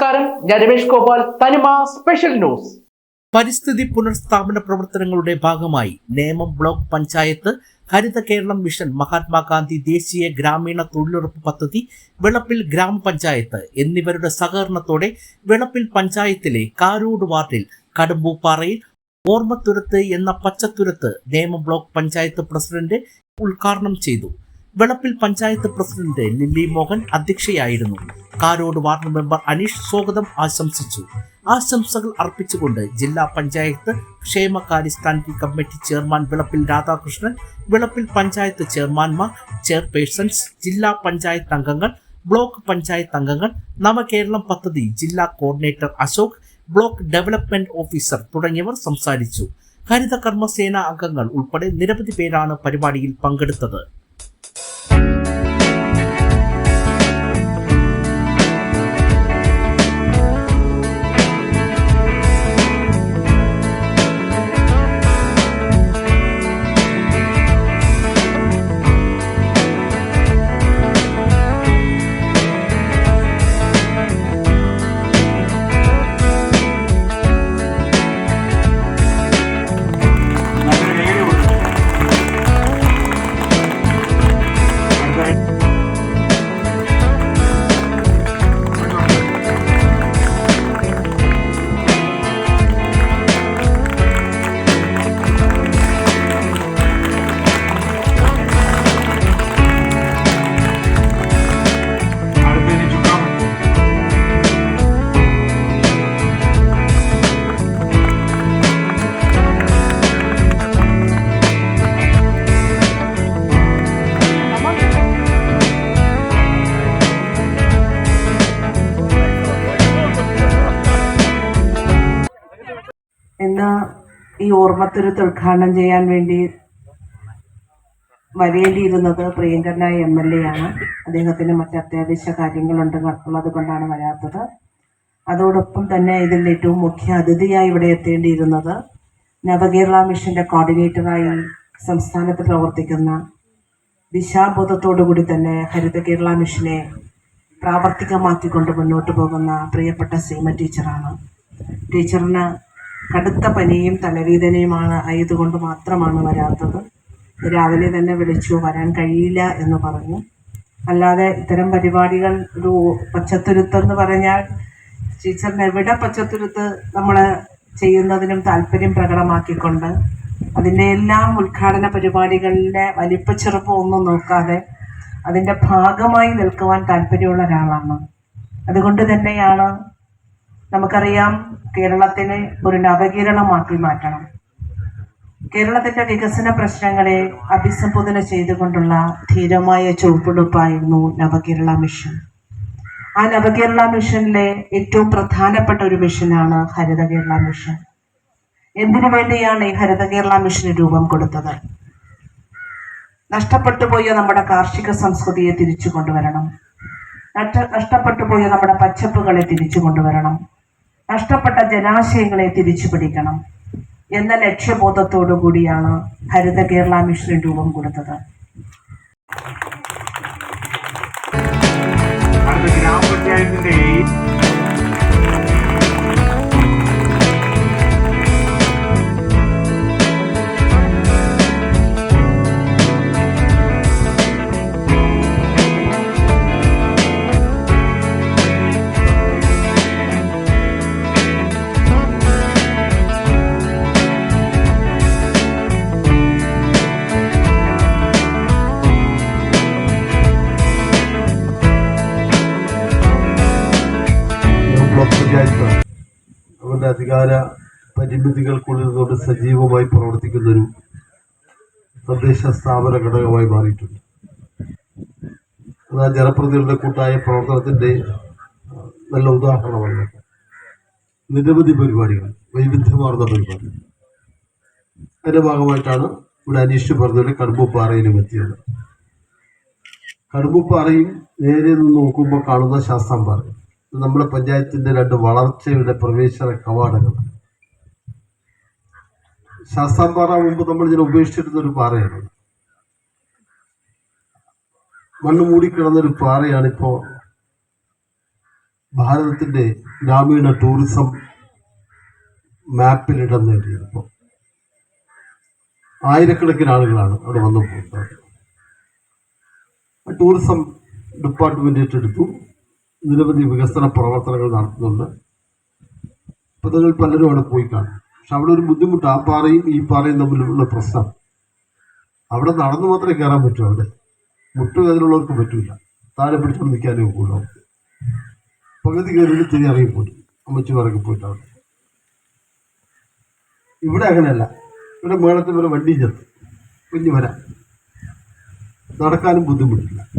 നമസ്കാരം. ഞാൻ രമേഷ് ഗോപാൽ. തനിമ സ്പെഷ്യൽ ന്യൂസ്. പരിസ്ഥിതി പുനർസ്ഥാപന പ്രവർത്തനങ്ങളുടെ ഭാഗമായി നേമം ബ്ലോക്ക് പഞ്ചായത്ത് ഹരിത കേരളം മിഷൻ മഹാത്മാഗാന്ധി ദേശീയ ഗ്രാമീണ തൊഴിലുറപ്പ് പദ്ധതി വെളപ്പിൽ ഗ്രാമപഞ്ചായത്ത് എന്നിവരുടെ സഹകരണത്തോടെ വെളപ്പിൽ പഞ്ചായത്തിലെ കാരോട് വാർഡിൽ കടുമ്പൂപ്പാറയിൽ ഓർമ്മത്തുരത്ത് എന്ന പച്ചത്തുരത്ത് നേമം ബ്ലോക്ക് പഞ്ചായത്ത് പ്രസിഡന്റ് ഉദ്ഘാടനം ചെയ്തു. വെളപ്പിൽ പഞ്ചായത്ത് പ്രസിഡന്റ് ലില്ലി മോഹൻ അധ്യക്ഷയായിരുന്നു. കാരോട് വാർഡ് മെമ്പർ അനീഷ് സ്വാഗതം ആശംസിച്ചു. ആശംസകൾ അർപ്പിച്ചുകൊണ്ട് ജില്ലാ പഞ്ചായത്ത് ക്ഷേമകാര്യ standing committee chairman Vilappil Radhakrishnan Vilappil panchayat ചെയർമാൻമാർ chairpersons ജില്ലാ പഞ്ചായത്ത് അംഗങ്ങൾ ബ്ലോക്ക് പഞ്ചായത്ത് അംഗങ്ങൾ നവകേരളം പദ്ധതി ജില്ലാ coordinator Ashok block development officer തുടങ്ങിയവർ സംസാരിച്ചു. ഹരിത കർമ്മസേന അംഗങ്ങൾ ഉൾപ്പെടെ നിരവധി പേരാണ് പരിപാടിയിൽ പങ്കെടുത്തത്. ഇന്ന് ഈ ഓർമ്മത്തുരുത്ത് ഉദ്ഘാടനം ചെയ്യാൻ വേണ്ടി വരേണ്ടിയിരുന്നത് പ്രിയങ്കരനായ എം എൽ എ ആണ്. അദ്ദേഹത്തിന് മറ്റ് അത്യാവശ്യ കാര്യങ്ങളുണ്ട്. ഉള്ളത് കൊണ്ടാണ് വരാത്തത്. അതോടൊപ്പം തന്നെ ഇതിൽ ഏറ്റവും മുഖ്യ അതിഥിയായി ഇവിടെ എത്തേണ്ടിയിരുന്നത് നവകേരള മിഷന്റെ കോർഡിനേറ്ററായി സംസ്ഥാനത്ത് പ്രവർത്തിക്കുന്ന ദിശാബോധത്തോടുകൂടി തന്നെ ഹരിത കേരള മിഷനെ പ്രാവർത്തികമാക്കിക്കൊണ്ട് മുന്നോട്ട് പോകുന്ന പ്രിയപ്പെട്ട സീമ ടീച്ചറാണ്. ടീച്ചറിന് കടുത്ത പനിയും തലവേദനയുമാണ് ആയതുകൊണ്ട് മാത്രമാണ് വരാത്തത്. രാവിലെ തന്നെ വിളിച്ചു വരാൻ കഴിയില്ല എന്ന് പറഞ്ഞു. അല്ലാതെ ഇത്തരം പരിപാടികൾ ഒരു പച്ചത്തുരുത്തെന്ന് പറഞ്ഞാൽ ടീച്ചറിന് എവിടെ പച്ചത്തുരുത്ത് നമ്മൾ ചെയ്യുന്നതിനും താല്പര്യം പ്രകടമാക്കിക്കൊണ്ട് അതിന്റെ എല്ലാം ഉദ്ഘാടന പരിപാടികളിലെ വലിപ്പച്ചെറുപ്പം ഒന്നും നോക്കാതെ അതിന്റെ ഭാഗമായി നിൽക്കുവാൻ താല്പര്യമുള്ള ഒരാളാണ്. അതുകൊണ്ട് തന്നെയാണ് നമുക്കറിയാം കേരളത്തിനെ ഒരു നവകേരളമാക്കി മാറ്റണം. കേരളത്തിന്റെ വികസന പ്രശ്നങ്ങളെ അഭിസംബോധന ചെയ്തുകൊണ്ടുള്ള ധീരമായ ചുവപ്പെടുപ്പായിരുന്നു നവകേരള മിഷൻ. ആ നവകേരള മിഷനിലെ ഏറ്റവും പ്രധാനപ്പെട്ട ഒരു മിഷനാണ് ഹരിത കേരള മിഷൻ. എന്തിനു വേണ്ടിയാണ് ഈ ഹരിത കേരള മിഷന് രൂപം കൊടുത്തത്? നഷ്ടപ്പെട്ടു പോയ നമ്മുടെ കാർഷിക സംസ്കൃതിയെ തിരിച്ചു കൊണ്ടുവരണം. നഷ്ട നഷ്ടപ്പെട്ടു പോയ നമ്മുടെ പച്ചപ്പുകളെ തിരിച്ചു കൊണ്ടുവരണം. നഷ്ടപ്പെട്ട ജലാശയങ്ങളെ തിരിച്ചു പിടിക്കണം എന്ന ലക്ഷ്യബോധത്തോടു കൂടിയാണ് ഹരിത കേരള മിഷന് രൂപം കൊടുത്തത്. അവരുടെ അധികാര പരിമിതികൾക്കുള്ളിൽ നിന്നുകൊണ്ട് സജീവമായി പ്രവർത്തിക്കുന്നൊരു തദ്ദേശ സ്ഥാപന ഘടകമായി മാറിയിട്ടുണ്ട്. അത് ആ ജനപ്രതിനിധികളുടെ കൂട്ടായ പ്രവർത്തനത്തിന്റെ നല്ല ഉദാഹരണമാണ്. നിരവധി പരിപാടികൾ വൈവിധ്യമാർന്ന പരിപാടികൾ. അതിന്റെ ഭാഗമായിട്ടാണ് ഇവിടെ അനീഷ് പറഞ്ഞ കടുമ്പുപ്പാറയിലും എത്തിയത്. കടുമ്പുപ്പാറയും നേരെ നിന്ന് നോക്കുമ്പോൾ കാണുന്ന ശാസ്ത്രം ഇത് നമ്മുടെ പഞ്ചായത്തിന്റെ രണ്ട് വളർച്ചയുടെ പ്രവേശന കവാടങ്ങൾ. ശാസ്താം പാറ മുമ്പ് നമ്മൾ ഇതിനെ ഉപേക്ഷിച്ചിരുന്ന ഒരു പാറയാണ്. മണ്ണ് മൂടിക്കിടന്നൊരു പാറയാണിപ്പോ ഭാരതത്തിന്റെ ഗ്രാമീണ ടൂറിസം മാപ്പിൽ ഇടം നേടിയപ്പോൾ ആയിരക്കണക്കിന് ആളുകളാണ് അവിടെ വന്നു പോകുന്നത്. ടൂറിസം ഡിപ്പാർട്ട്മെന്റ് ഏറ്റെടുത്തു. നിരവധി വികസന പ്രവർത്തനങ്ങൾ നടത്തുന്നുണ്ട്. അപ്പം നിങ്ങൾ പലരും അവിടെ പോയി കാണും. പക്ഷെ അവിടെ ഒരു ബുദ്ധിമുട്ട്. ആ പാറയും ഈ പാറയും തമ്മിലുള്ള പ്രശ്നം. അവിടെ നടന്നു മാത്രമേ കയറാൻ പറ്റൂ അവിടെ. മുട്ടുവേദനയുള്ളവർക്ക് പറ്റൂല. താഴെ പിടിച്ചോണ്ട് നിൽക്കാനേ ഒക്കുള്ളൂ അവർക്ക് പകുതി കയറിയിട്ട് തിരി ഇറങ്ങിപ്പോയി. അമ്മച്ചിമാരൊക്കെ പോയിട്ട് അവിടെ. ഇവിടെ അങ്ങനെയല്ല. ഇവിടെ മേളത്തിൽ വരെ വണ്ടി ചേർത്ത് കുഞ്ഞു വരാം. നടക്കാനും ബുദ്ധിമുട്ടില്ല.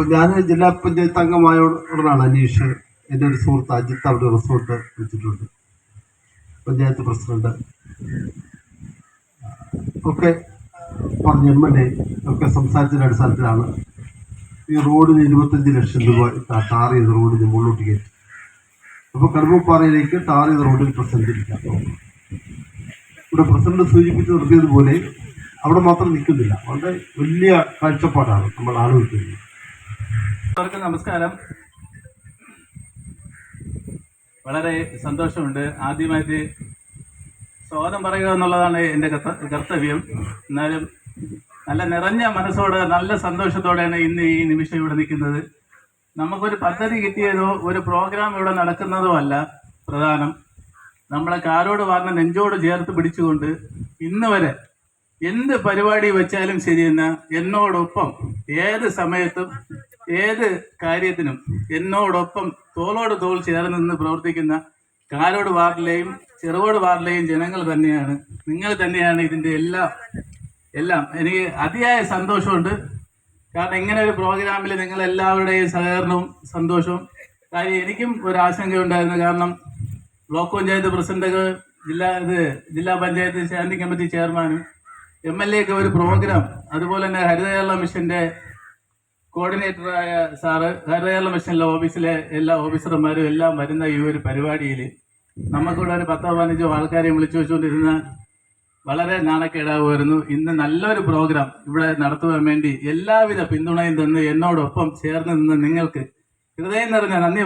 ഇപ്പോൾ ഞാൻ ജില്ലാ പഞ്ചായത്ത് അംഗമായ ഉടനാണ് അനീഷ്. എന്റെ ഒരു സുഹൃത്ത് അജിത്ത് അവിടെ റിസോർട്ട് വെച്ചിട്ടുണ്ട്. പഞ്ചായത്ത് പ്രസിഡന്റ്. ഒക്കെ പറഞ്ഞ എം എൽ എ ഒക്കെ സംസാരിച്ചതിന്റെ അടിസ്ഥാനത്തിലാണ്. ഈ റോഡിന് ഇരുപത്തഞ്ച് ലക്ഷം രൂപ ടാർ ചെയ്ത റോഡിന് മുകളിലോട്ട് കയറ്റി. അപ്പോൾ കടുവപ്പാറയിലേക്ക് ടാർ ചെയ്ത റോഡിൽ പ്രസിഡന്റ് ഇവിടെ പ്രസിഡന്റ് സൂചിപ്പിച്ച് നിർത്തിയതുപോലെ അവിടെ മാത്രം നിൽക്കുന്നില്ല. വളരെ വലിയ കാഴ്ചപ്പാടാണ് നമ്മൾ ആലോചിക്കുന്നത്. എല്ലാവർക്കും നമസ്കാരം. വളരെ സന്തോഷമുണ്ട്. ആദ്യമായിട്ട് സ്വാഗതം പറയുക എന്നുള്ളതാണ് എന്റെ കർത്ത- കർത്തവ്യം. എന്നാലും നല്ല നിറഞ്ഞ മനസ്സോട് നല്ല സന്തോഷത്തോടെയാണ് ഇന്ന് ഈ നിമിഷം ഇവിടെ നിൽക്കുന്നത്. നമുക്കൊരു പദ്ധതി കിട്ടിയതോ ഒരു പ്രോഗ്രാം ഇവിടെ നടക്കുന്നതോ അല്ല. പ്രധാനം നമ്മളെ കാരോട് പറഞ്ഞ നെഞ്ചോട് ചേർത്ത് പിടിച്ചുകൊണ്ട് ഇന്ന് വരെ എന്ത് പരിപാടി വെച്ചാലും ശരിയെന്ന എന്നോടൊപ്പം ഏത് സമയത്തും ഏത് കാര്യത്തിനും എന്നോടൊപ്പം തോളോട് തോൾ ചേർന്ന് നിന്ന് പ്രവർത്തിക്കുന്ന കാലോട് വാർഡിലെയും ചെറുകോട് വാർഡിലെയും ജനങ്ങൾ തന്നെയാണ്. നിങ്ങൾ തന്നെയാണ് ഇതിന്റെ എല്ലാം എല്ലാം. എനിക്ക് അതിയായ സന്തോഷമുണ്ട്. കാരണം ഇങ്ങനെ ഒരു പ്രോഗ്രാമിൽ നിങ്ങൾ എല്ലാവരുടെയും സഹകരണവും സന്തോഷവും. കാര്യം എനിക്കും ഒരു ആശങ്കയുണ്ടായിരുന്നു. കാരണം ബ്ലോക്ക് പഞ്ചായത്ത് പ്രസിഡന്റ് ജില്ലാ ഇത് ജില്ലാ പഞ്ചായത്ത് സ്റ്റാൻഡിംഗ് കമ്മിറ്റി ചെയർമാനും എം എൽ എ ഒക്കെ ഒരു പ്രോഗ്രാം. അതുപോലെ തന്നെ ഹരിതകേരള മിഷന്റെ കോർഡിനേറ്ററായ സാറ് ഹരിത കേരള മിഷനിലെ ഓഫീസിലെ എല്ലാ ഓഫീസർമാരും എല്ലാം വരുന്ന ഈ ഒരു പരിപാടിയിൽ നമുക്കിവിടെ ഒരു പത്തോ പതിനഞ്ചോ ആൾക്കാരെ വിളിച്ചു വെച്ചുകൊണ്ടിരുന്ന വളരെ നാണക്കേടാവുമായിരുന്നു. ഇന്ന് നല്ലൊരു പ്രോഗ്രാം ഇവിടെ നടത്തുവാൻ വേണ്ടി എല്ലാവിധ പിന്തുണയും തന്ന് എന്നോടൊപ്പം ചേർന്ന് നിന്ന് നിങ്ങൾക്ക് ഹൃദയം നിറഞ്ഞ നന്ദി